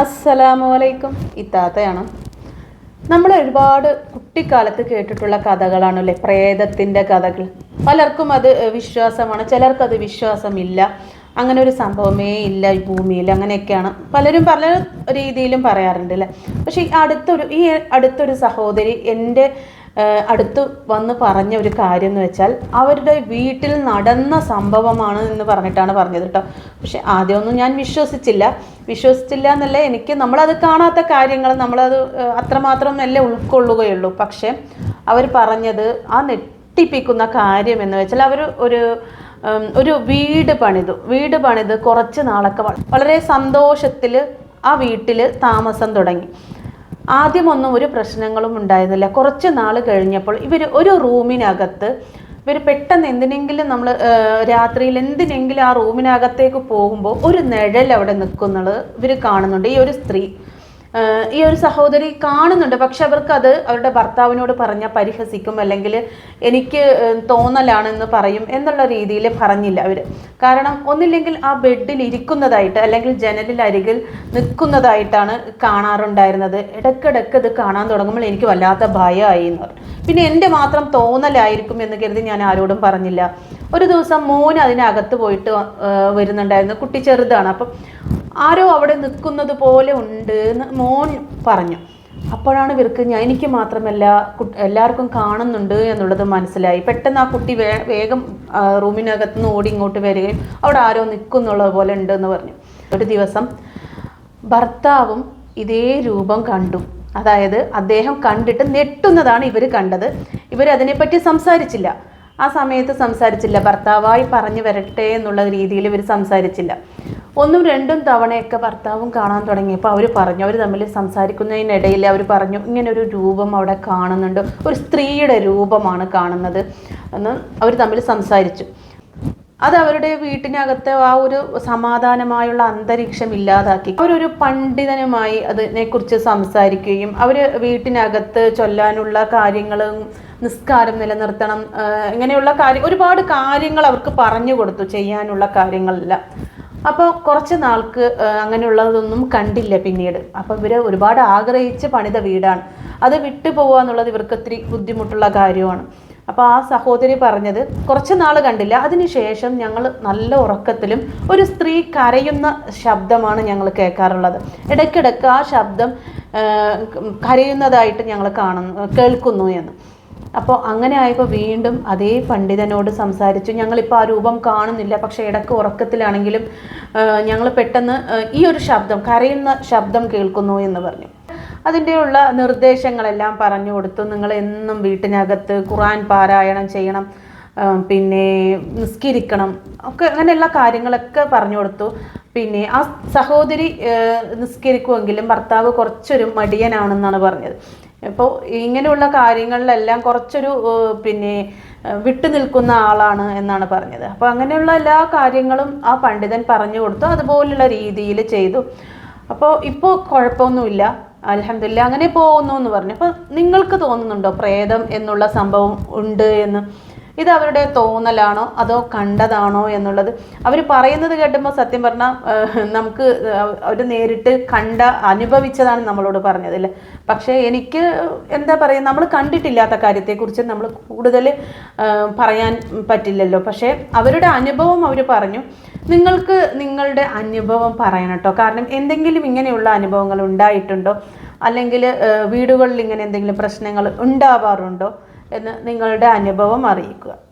അസ്സലാമലൈക്കും. ഇത്താത്തയാണ് നമ്മൾ ഒരുപാട് കുട്ടിക്കാലത്ത് കേട്ടിട്ടുള്ള കഥകളാണല്ലേ? പ്രേതത്തിന്റെ കഥകൾ. പലർക്കും അത് വിശ്വാസമാണ്. ചിലർക്കത് വിശ്വാസമില്ല. അങ്ങനെ ഒരു സംഭവമേ ഇല്ല ഈ ഭൂമിയിൽ. അങ്ങനെയൊക്കെയാണ് പലരും പല രീതിയിലും പറയാറുണ്ട് അല്ലേ? പക്ഷേ ഈ അടുത്തൊരു ഈ അടുത്തൊരു സഹോദരി എന്റെ അടുത്ത് വന്ന് പറഞ്ഞ ഒരു കാര്യം എന്ന് വെച്ചാൽ അവരുടെ വീട്ടിൽ നടന്ന സംഭവമാണ് എന്ന് പറഞ്ഞിട്ടാണ് പറഞ്ഞത് കേട്ടോ. പക്ഷെ ആദ്യമൊന്നും ഞാൻ വിശ്വസിച്ചില്ല. വിശ്വസിച്ചില്ല എന്നല്ല എനിക്ക് നമ്മളത് കാണാത്ത കാര്യങ്ങൾ നമ്മളത് അത്രമാത്രം അല്ലേ ഉൾക്കൊള്ളുകയുള്ളൂ. പക്ഷെ അവർ പറഞ്ഞത് ആ നെട്ടിപ്പിക്കുന്ന കാര്യം എന്ന് വെച്ചാൽ അവർ ഒരു ഒരു വീട് പണിതു. വീട് പണിത് കുറച്ച് നാളൊക്കെ വളരെ സന്തോഷത്തിൽ ആ വീട്ടിൽ താമസം തുടങ്ങി. ആദ്യമൊന്നും ഒരു പ്രശ്നങ്ങളും ഉണ്ടായിരുന്നില്ല. കുറച്ച് നാൾ കഴിഞ്ഞപ്പോൾ ഇവർ ഒരു റൂമിനകത്ത് ഇവർ പെട്ടെന്ന് എന്തിനെങ്കിലും നമ്മൾ രാത്രിയിൽ എന്തിനെങ്കിലും ആ റൂമിനകത്തേക്ക് പോകുമ്പോൾ ഒരു നിഴൽ അവിടെ നിൽക്കുന്നത് ഇവർ കാണുന്നുണ്ട്. ഈ ഒരു സ്ത്രീ ഈ ഒരു സഹോദരി കാണുന്നുണ്ട്. പക്ഷെ അവർക്ക് അത് അവരുടെ ഭർത്താവിനോട് പറഞ്ഞാൽ പരിഹസിക്കും അല്ലെങ്കിൽ എനിക്ക് തോന്നലാണെന്ന് പറയും എന്നുള്ള രീതിയിൽ പറഞ്ഞില്ല അവർ കാരണം ഒന്നില്ലെങ്കിൽ ആ ബെഡിൽ ഇരിക്കുന്നതായിട്ട് അല്ലെങ്കിൽ ജനലിൽ അരികിൽ നിൽക്കുന്നതായിട്ടാണ് കാണാറുണ്ടായിരുന്നത്. ഇടയ്ക്കിടയ്ക്ക് ഇത് കാണാൻ തുടങ്ങുമ്പോൾ എനിക്ക് വല്ലാത്ത ഭയമായി എന്ന് പിന്നെ എന്റെ മാത്രം തോന്നലായിരിക്കും എന്ന് കരുതി ഞാൻ ആരോടും പറഞ്ഞില്ല. ഒരു ദിവസം മോൻ അതിനകത്ത് പോയിട്ട് വരുന്നുണ്ടായിരുന്നു. കുട്ടി ചെറുതാണ്. അപ്പം ആരോ അവിടെ നിൽക്കുന്നത് പോലെ ഉണ്ട് എന്ന് മോൻ പറഞ്ഞു. അപ്പോഴാണ് ഇവർക്ക് ഞാൻ എനിക്ക് മാത്രമല്ല എല്ലാവർക്കും കാണുന്നുണ്ട് എന്നുള്ളത് മനസ്സിലായി. പെട്ടെന്ന് ആ കുട്ടി വേ വേഗം റൂമിനകത്ത് നിന്ന് ഓടി ഇങ്ങോട്ട് വരികയും അവിടെ ആരോ നിൽക്കുന്നുള്ളത് പോലെ ഉണ്ട് എന്ന് പറഞ്ഞു. ഒരു ദിവസം ഭർത്താവും ഇതേ രൂപം കണ്ടു. അതായത് അദ്ദേഹം കണ്ടിട്ട് നെട്ടുന്നതാണ് ഇവർ കണ്ടത്. ഇവർ അതിനെപ്പറ്റി സംസാരിച്ചില്ല. ആ സമയത്ത് സംസാരിച്ചില്ല. ഭർത്താവായി പറഞ്ഞു വരട്ടെ എന്നുള്ള രീതിയിൽ ഇവർ സംസാരിച്ചില്ല. ഒന്നും രണ്ടും തവണയൊക്കെ ഭർത്താവും കാണാൻ തുടങ്ങിയപ്പോൾ അവർ പറഞ്ഞു. അവർ തമ്മിൽ സംസാരിക്കുന്നതിനിടയിൽ അവർ പറഞ്ഞു ഇങ്ങനെ ഒരു രൂപം അവിടെ കാണുന്നുണ്ട്. ഒരു സ്ത്രീയുടെ രൂപമാണ് കാണുന്നത്. എന്ന് അവർ തമ്മിൽ സംസാരിച്ചു. അത് അവരുടെ വീട്ടിനകത്തെ ആ ഒരു സമാധാനമായുള്ള അന്തരീക്ഷം ഇല്ലാതാക്കി. അവരൊരു പണ്ഡിതനുമായി അതിനെക്കുറിച്ച് സംസാരിക്കുകയും അവർ വീട്ടിനകത്ത് ചൊല്ലാനുള്ള കാര്യങ്ങളും നിസ്കാരം നിലനിർത്തണം ഇങ്ങനെയുള്ള കാര്യം ഒരുപാട് കാര്യങ്ങൾ അവർക്ക് പറഞ്ഞു കൊടുത്തു ചെയ്യാനുള്ള കാര്യങ്ങളെല്ലാം. അപ്പോൾ കുറച്ച് നാൾക്ക് അങ്ങനെയുള്ളതൊന്നും കണ്ടില്ല പിന്നീട്. അപ്പോൾ ഇവർ ഒരുപാട് ആഗ്രഹിച്ച് പണിത വീടാണ്. അത് വിട്ടു പോകുക എന്നുള്ളത് ഇവർക്ക് ഒത്തിരി ബുദ്ധിമുട്ടുള്ള കാര്യമാണ്. അപ്പോൾ ആ സഹോദരി പറഞ്ഞത് കുറച്ച് നാൾ കണ്ടില്ല. അതിനുശേഷം ഞങ്ങൾ നല്ല ഉറക്കത്തിലും ഒരു സ്ത്രീ കരയുന്ന ശബ്ദമാണ് ഞങ്ങൾ കേൾക്കാറുള്ളത്. ഇടയ്ക്കിടയ്ക്ക് ആ ശബ്ദം കരയുന്നതായിട്ട് ഞങ്ങൾ കാണുന്നു കേൾക്കുന്നു എന്ന്. അപ്പോൾ അങ്ങനെ ആയപ്പോൾ വീണ്ടും അതേ പണ്ഡിതനോട് സംസാരിച്ചു. ഞങ്ങളിപ്പോൾ ആ രൂപം കാണുന്നില്ല. പക്ഷേ ഇടയ്ക്ക് ഉറക്കത്തിലാണെങ്കിലും ഞങ്ങൾ പെട്ടെന്ന് ഈ ഒരു ശബ്ദം കരയുന്ന ശബ്ദം കേൾക്കുന്നു എന്ന് പറഞ്ഞു. അതിന്റെയുള്ള നിർദ്ദേശങ്ങളെല്ലാം പറഞ്ഞു കൊടുത്തു. നിങ്ങൾ എന്നും വീട്ടിനകത്ത് ഖുറാൻ പാരായണം ചെയ്യണം പിന്നെ നിസ്കരിക്കണം ഒക്കെ അങ്ങനെയുള്ള കാര്യങ്ങളൊക്കെ പറഞ്ഞു കൊടുത്തു. പിന്നെ ആ സഹോദരി നിസ്കരിക്കുമെങ്കിലും ഭർത്താവ് കുറച്ചൊരു മടിയനാണെന്നാണ് പറഞ്ഞത്. അപ്പോൾ ഇങ്ങനെയുള്ള കാര്യങ്ങളിലെല്ലാം കുറച്ചൊരു പിന്നെ വിട്ടു നിൽക്കുന്ന ആളാണ് എന്നാണ് പറഞ്ഞത്. അപ്പോൾ അങ്ങനെയുള്ള എല്ലാ കാര്യങ്ങളും ആ പണ്ഡിതൻ പറഞ്ഞു കൊടുത്തു അതുപോലുള്ള രീതിയിൽ ചെയ്തു. അപ്പോൾ ഇപ്പോൾ കുഴപ്പമൊന്നുമില്ല. അലഹമില്ല അങ്ങനെ പോകുന്നു എന്ന് പറഞ്ഞു. അപ്പോൾ നിങ്ങൾക്ക് തോന്നുന്നുണ്ടോ പ്രേതം എന്നുള്ള സംഭവം ഉണ്ട് എന്ന്? ഇത് അവരുടെ തോന്നലാണോ? അതോ കണ്ടതാണോ എന്നുള്ളത്. അവർ പറയുന്നത് കേട്ടുമ്പോൾ സത്യം പറഞ്ഞാൽ നമുക്ക് അവർ നേരിട്ട് കണ്ട അനുഭവിച്ചതാണ് നമ്മളോട് പറഞ്ഞത് അല്ലേ? പക്ഷേ എനിക്ക് എന്താ പറയുക നമ്മൾ കണ്ടിട്ടില്ലാത്ത കാര്യത്തെക്കുറിച്ച് നമ്മൾ കൂടുതൽ പറയാൻ പറ്റില്ലല്ലോ. പക്ഷേ അവരുടെ അനുഭവം അവർ പറഞ്ഞു. നിങ്ങൾക്ക് നിങ്ങളുടെ അനുഭവം പറയണം കേട്ടോ. കാരണം എന്തെങ്കിലും ഇങ്ങനെയുള്ള അനുഭവങ്ങൾ ഉണ്ടായിട്ടുണ്ടോ? അല്ലെങ്കിൽ വീടുകളിൽ ഇങ്ങനെ എന്തെങ്കിലും പ്രശ്നങ്ങൾ ഉണ്ടാവാറുണ്ടോ? എന്ന് നിങ്ങളുടെ അനുഭവം അറിയിക്കുക.